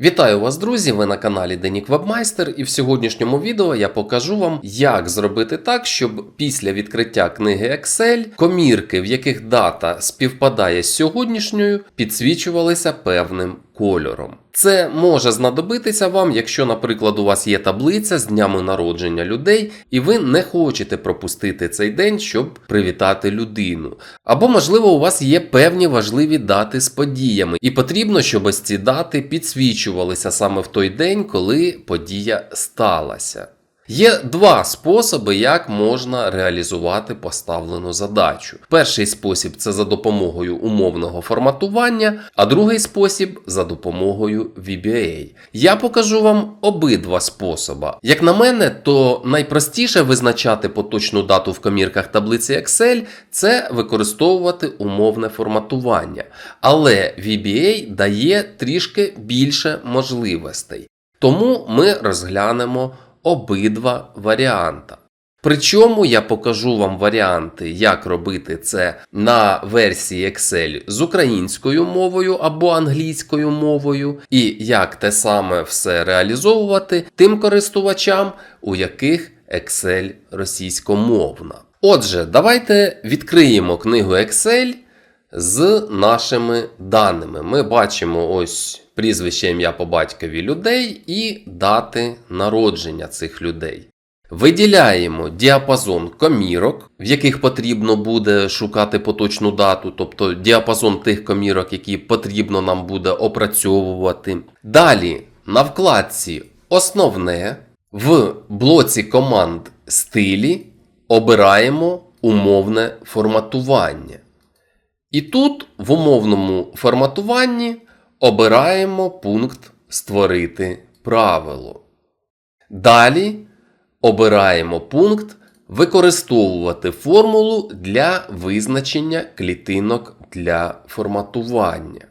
Вітаю вас, друзі! Ви на каналі Денік Вебмайстер, і в сьогоднішньому відео я покажу вам, як зробити так, щоб після відкриття книги Excel комірки, в яких дата співпадає з сьогоднішньою, підсвічувалися певним кольором. Це може знадобитися вам, якщо, наприклад, у вас є таблиця з днями народження людей, і ви не хочете пропустити цей день, щоб привітати людину. Або, можливо, у вас є певні важливі дати з подіями, і потрібно, щоб ось ці дати підсвічувалися саме в той день, коли подія сталася. Є два способи, як можна реалізувати поставлену задачу. Перший спосіб це за допомогою умовного форматування, а другий спосіб за допомогою VBA. Я покажу вам обидва способи. Як на мене, то найпростіше визначати поточну дату в комірках таблиці Excel це використовувати умовне форматування. Але VBA дає трішки більше можливостей. Тому ми розглянемо обидва варіанти. Причому я покажу вам варіанти, як робити це на версії Excel з українською мовою або англійською мовою, і як те саме все реалізовувати тим користувачам, у яких Excel російськомовна. Отже, давайте відкриємо книгу Excel з нашими даними. Ми бачимо ось прізвище ім'я по батькові людей і дати народження цих людей. Виділяємо діапазон комірок, в яких потрібно буде шукати поточну дату, тобто діапазон тих комірок, які потрібно нам буде опрацьовувати. Далі на вкладці Основне в блоці команд стилі обираємо умовне форматування. І тут в умовному форматуванні обираємо пункт Створити правило. Далі обираємо пункт Використовувати формулу для визначення клітинок для форматування.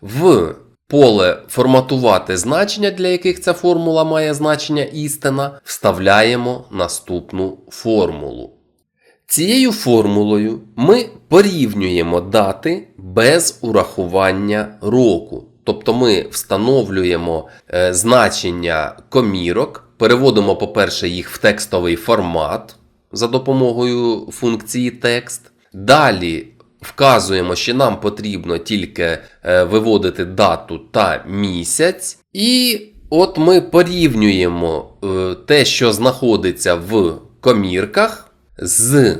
В поле Форматувати значення, для яких ця формула має значення істина, вставляємо наступну формулу. Цією формулою ми порівнюємо дати без урахування року. Тобто ми встановлюємо е, значення комірок, переводимо, по-перше, їх в текстовий формат за допомогою функції текст. Далі вказуємо, що нам потрібно тільки е, виводити дату та місяць. І от ми порівнюємо е, те, що знаходиться в комірках з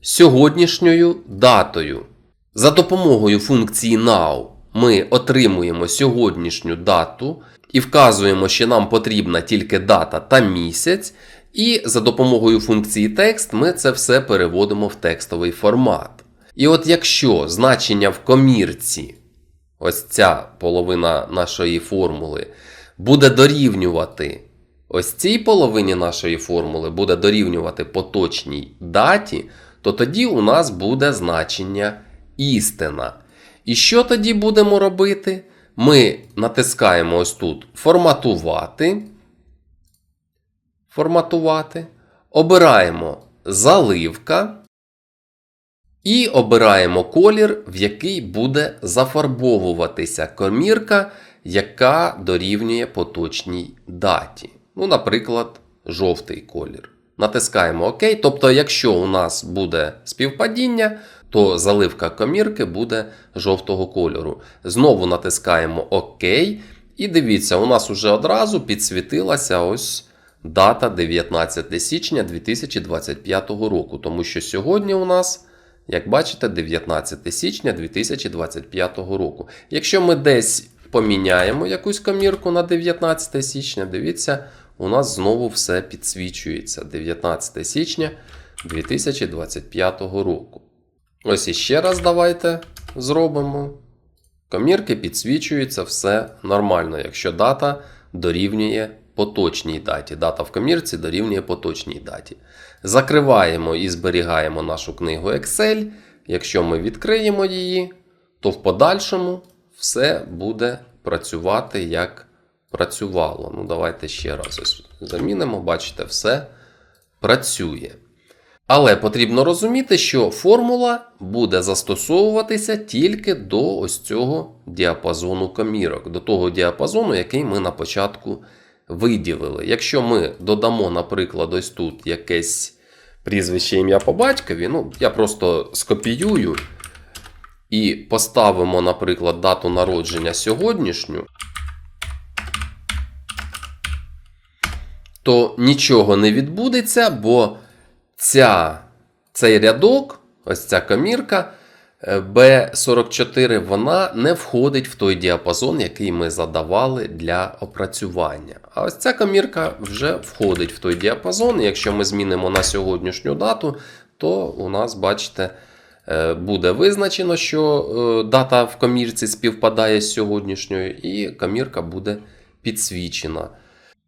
сьогоднішньою датою. За допомогою функції Now ми отримуємо сьогоднішню дату і вказуємо, що нам потрібна тільки дата та місяць. І за допомогою функції текст ми це все переводимо в текстовий формат. І от якщо значення в комірці, ось ця половина нашої формули, буде дорівнювати ось цій половині нашої формули, буде дорівнювати поточній даті, то тоді у нас буде значення істина. І що тоді будемо робити? Ми натискаємо ось тут форматувати. Форматувати. Обираємо заливка. І обираємо колір, в який буде зафарбовуватися комірка, яка дорівнює поточній даті. Ну, наприклад, жовтий колір. Натискаємо ОК. Тобто, якщо у нас буде співпадіння, то заливка комірки буде жовтого кольору. Знову натискаємо ОК. І дивіться, у нас уже одразу підсвітилася ось дата 19 січня 2025 року. Тому що сьогодні у нас, як бачите, 19 січня 2025 року. Якщо ми десь поміняємо якусь комірку на 19 січня, дивіться, у нас знову все підсвічується 19 січня 2025 року. Ось іще раз давайте зробимо. Комірки підсвічуються, все нормально, якщо дата дорівнює поточній даті. Дата в комірці дорівнює поточній даті. Закриваємо і зберігаємо нашу книгу Excel. Якщо ми відкриємо її, то в подальшому все буде працювати як працювало. Ну, давайте ще раз ось замінимо. Бачите, все працює. Але потрібно розуміти, що формула буде застосовуватися тільки до ось цього діапазону комірок, до того діапазону, який ми на початку виділили. Якщо ми додамо, наприклад, ось тут якесь прізвище ім'я по батькові, ну, я просто скопіюю і поставимо, наприклад, дату народження сьогоднішню, то нічого не відбудеться, бо ця, цей рядок, ось ця комірка е, B44, вона не входить в той діапазон, який ми задавали для опрацювання. А ось ця комірка вже входить в той діапазон. Якщо ми змінимо на сьогоднішню дату, то у нас, бачите, е, буде визначено, що е, дата в комірці співпадає з сьогоднішньою, і комірка буде підсвічена.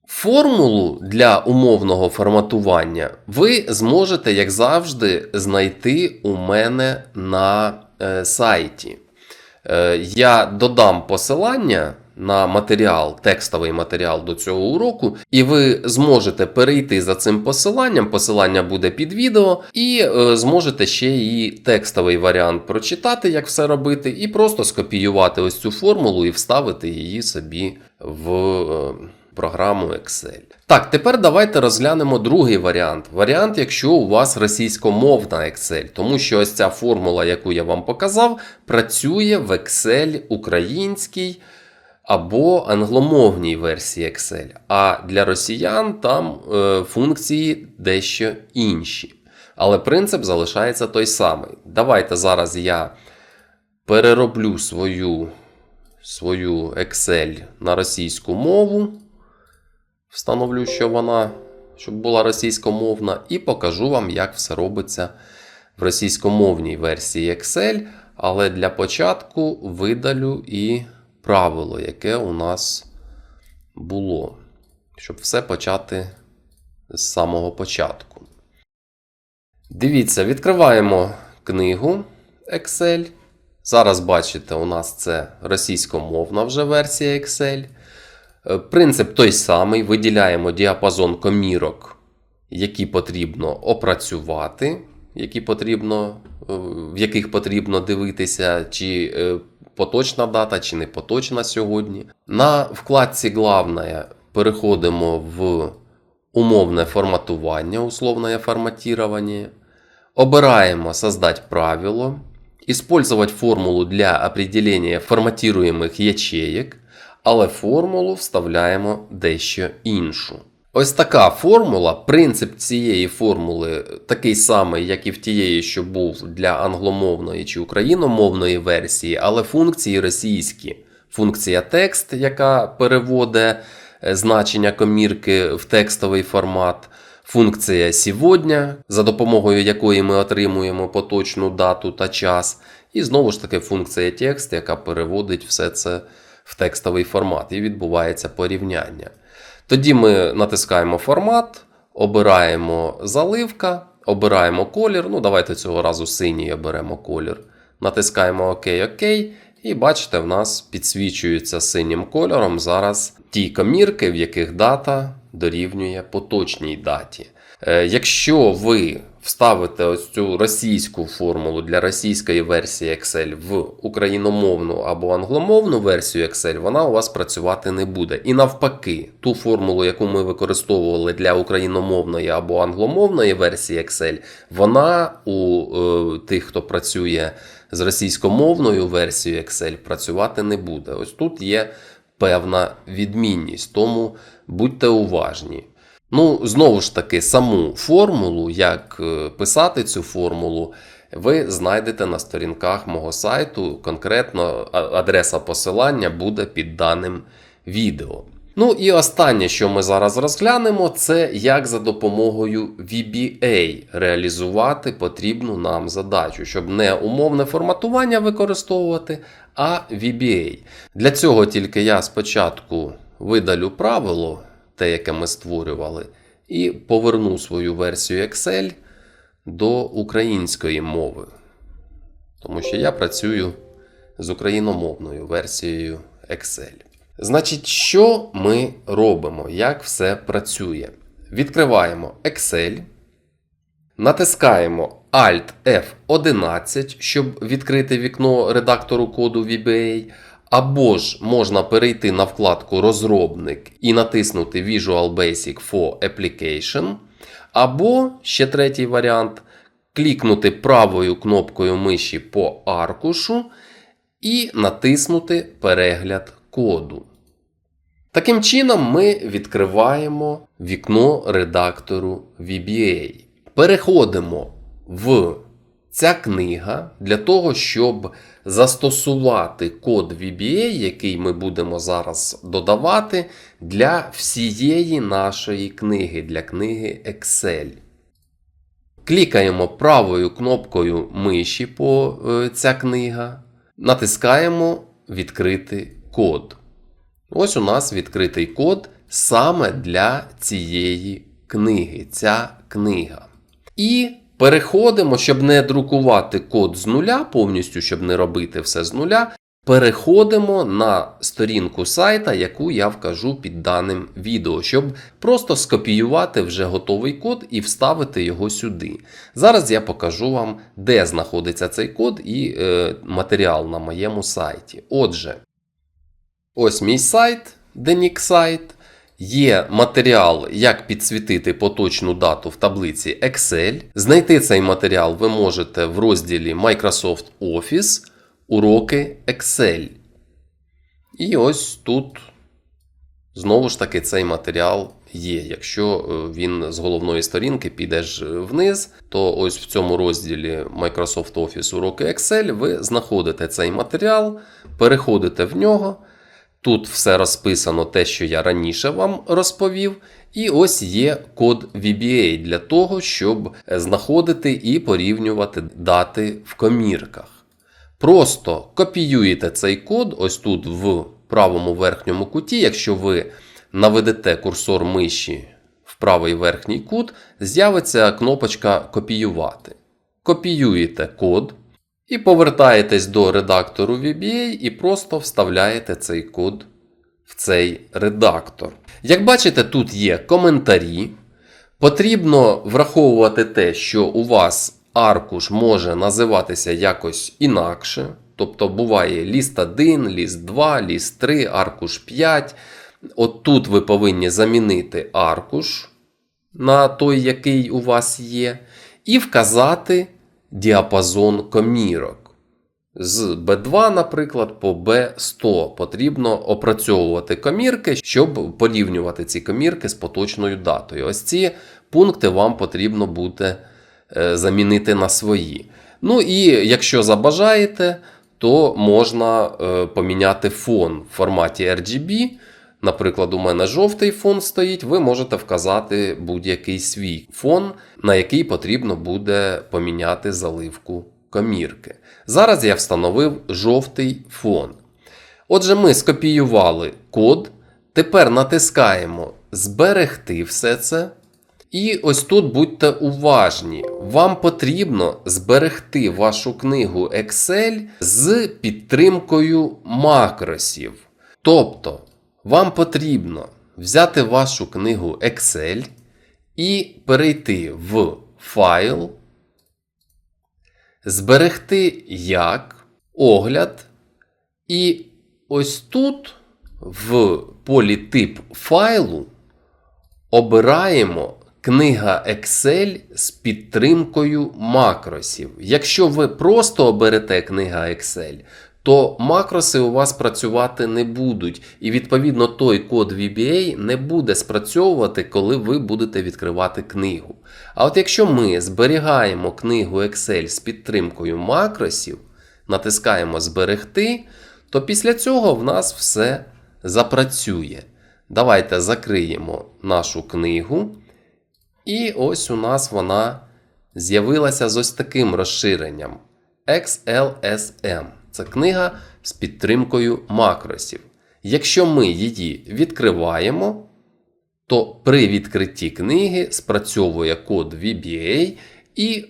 Формулу для умовного форматування ви зможете, як завжди, знайти у мене на е, сайті. Е, я додам посилання на матеріал, текстовий матеріал до цього уроку, і ви зможете перейти за цим посиланням. Посилання буде під відео, і е, зможете ще і текстовий варіант прочитати, як все робити, і просто скопіювати ось цю формулу і вставити її собі в. Програму Excel. Так, тепер давайте розглянемо другий варіант. Варіант, якщо у вас російськомовна Excel, тому що ось ця формула, яку я вам показав, працює в Excel українській або англомовній версії Excel. А для росіян там е, функції дещо інші. Але принцип залишається той самий. Давайте зараз я перероблю свою, свою Excel на російську мову. Встановлю, що вона щоб була російськомовна, і покажу вам, як все робиться в російськомовній версії Excel. Але для початку видалю і правило, яке у нас було, щоб все почати з самого початку. Дивіться, відкриваємо книгу Excel. Зараз бачите, у нас це російськомовна вже версія Excel. Е, Принцип той самий: виділяємо діапазон комірок, які потрібно опрацювати, які потрібно, е, в яких потрібно дивитися, чи е, поточна дата, чи не поточна сьогодні. На вкладці «Главное» переходимо в умовне форматування, условне форматирование. Обираємо «Создать правило», использовать формулу для определения форматируемых ячеек, але формулу вставляємо дещо іншу. Ось така формула. Принцип цієї формули такий самий, як і в тієї, що був для англомовної чи україномовної версії, але функції російські. Функція текст, яка переводить е, значення комірки в текстовий формат. Функція «Сьогодні», за допомогою якої ми отримуємо поточну дату та час. І знову ж таки функція текст, яка переводить все це в текстовий формат, і відбувається порівняння. Тоді ми натискаємо формат, обираємо заливка, обираємо колір. Ну, давайте цього разу синій оберемо колір. Натискаємо ОК, ОК. І бачите, в нас підсвічуються синім кольором зараз ті комірки, в яких дата дорівнює поточній даті. Е, Якщо ви вставите ось цю російську формулу для російської версії Excel в україномовну або англомовну версію Excel, вона у вас працювати не буде. І навпаки, ту формулу, яку ми використовували для україномовної або англомовної версії Excel, вона у е, тих, хто працює з російськомовною версією Excel, працювати не буде. Ось тут є певна відмінність, тому будьте уважні. Ну, знову ж таки, саму формулу, як е, писати цю формулу, ви знайдете на сторінках мого сайту. Конкретно адреса посилання буде під даним відео. Ну і останнє, що ми зараз розглянемо, це як за допомогою VBA реалізувати потрібну нам задачу, щоб не умовне форматування використовувати, а VBA. Для цього тільки я спочатку видалю правило, те, яке ми створювали, і поверну свою версію Excel до української мови. Тому що я працюю з україномовною версією Excel. Значить, що ми робимо? Як все працює? Відкриваємо Excel. Натискаємо Alt F11, щоб відкрити вікно редактору коду VBA. Або ж можна перейти на вкладку Розробник і натиснути Visual Basic for Application. Або ще третій варіант клікнути правою кнопкою миші по аркушу і натиснути Перегляд коду. Таким чином, ми відкриваємо вікно редактору VBA. Переходимо в ця книга для того, щоб застосувати код VBA, який ми будемо зараз додавати, для всієї нашої книги, для книги Excel. Клікаємо правою кнопкою миші по е, ця книга, натискаємо Відкрити код. Ось у нас відкритий код саме для цієї книги. Ця книга. І переходимо, щоб не друкувати код з нуля, повністю, щоб не робити все з нуля. Переходимо на сторінку сайта, яку я вкажу під даним відео, щоб просто скопіювати вже готовий код і вставити його сюди. Зараз я покажу вам, де знаходиться цей код і е, матеріал на моєму сайті. Отже, ось мій сайт, Денік сайт. Є матеріал, як підсвітити поточну дату в таблиці Excel. Знайти цей матеріал ви можете в розділі Microsoft Office, уроки Excel. І ось тут знову ж таки цей матеріал є. Якщо е, він з головної сторінки підеш вниз, то ось в цьому розділі Microsoft Office уроки Excel ви знаходите цей матеріал, переходите в нього. Тут все розписано те, що я раніше вам розповів. І ось є код VBA для того, щоб знаходити і порівнювати дати в комірках. Просто копіюєте цей код ось тут в правому верхньому куті. Якщо ви наведете курсор миші в правий верхній кут, з'явиться кнопочка Копіювати. Копіюєте код. І повертаєтесь до редактору VBA і просто вставляєте цей код в цей редактор. Як бачите, тут є коментарі. Потрібно враховувати те, що у вас аркуш може називатися якось інакше. Тобто буває ліст 1, ліст 2, ліст 3, аркуш 5. От тут ви повинні замінити аркуш на той, який у вас є, і вказати діапазон комірок. З B2, наприклад, по B100 потрібно опрацьовувати комірки, щоб порівнювати ці комірки з поточною датою. Ось ці пункти вам потрібно буде е, замінити на свої. Ну і якщо забажаєте, то можна е, поміняти фон в форматі RGB. Наприклад, у мене жовтий фон стоїть, ви можете вказати будь-який свій фон, на який потрібно буде поміняти заливку комірки. Зараз я встановив жовтий фон. Отже, ми скопіювали код. Тепер натискаємо Зберегти все це. І ось тут будьте уважні. Вам потрібно зберегти вашу книгу Excel з підтримкою макросів. Тобто, вам потрібно взяти вашу книгу Excel і перейти в файл, зберегти як огляд. І ось тут в полі тип файлу обираємо книга Excel з підтримкою макросів. Якщо ви просто оберете книга Excel, то макроси у вас працювати не будуть. І відповідно той код VBA не буде спрацьовувати, коли ви будете відкривати книгу. А от якщо ми зберігаємо книгу Excel з підтримкою макросів, натискаємо Зберегти, то після цього в нас все запрацює. Давайте закриємо нашу книгу. І ось у нас вона з'явилася з ось таким розширенням XLSM. Це книга з підтримкою макросів. Якщо ми її відкриваємо, то при відкритті книги спрацьовує код VBA і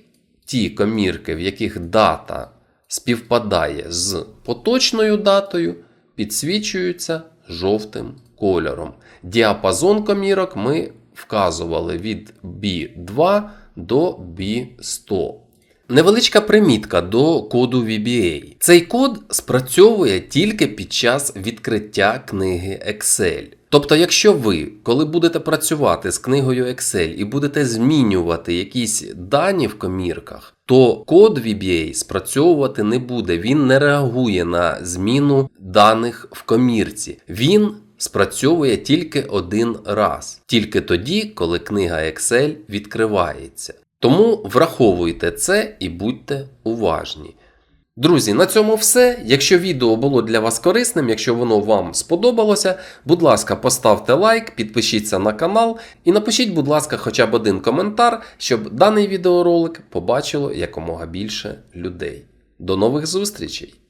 ті комірки, в яких дата співпадає з поточною датою, підсвічуються жовтим кольором. Діапазон комірок ми вказували від B2 до B100. Невеличка примітка до коду VBA. Цей код спрацьовує тільки під час відкриття книги Excel. Тобто, якщо ви, коли будете працювати з книгою Excel і будете змінювати якісь дані в комірках, то код VBA спрацьовувати не буде. Він не реагує на зміну даних в комірці. Він спрацьовує тільки один раз, тільки тоді, коли книга Excel відкривається. Тому враховуйте це і будьте уважні. Друзі, на цьому все. Якщо відео було для вас корисним, якщо воно вам сподобалося, будь ласка, поставте лайк, підпишіться на канал і напишіть, будь ласка, хоча б один коментар, щоб даний відеоролик побачило якомога більше людей. До нових зустрічей!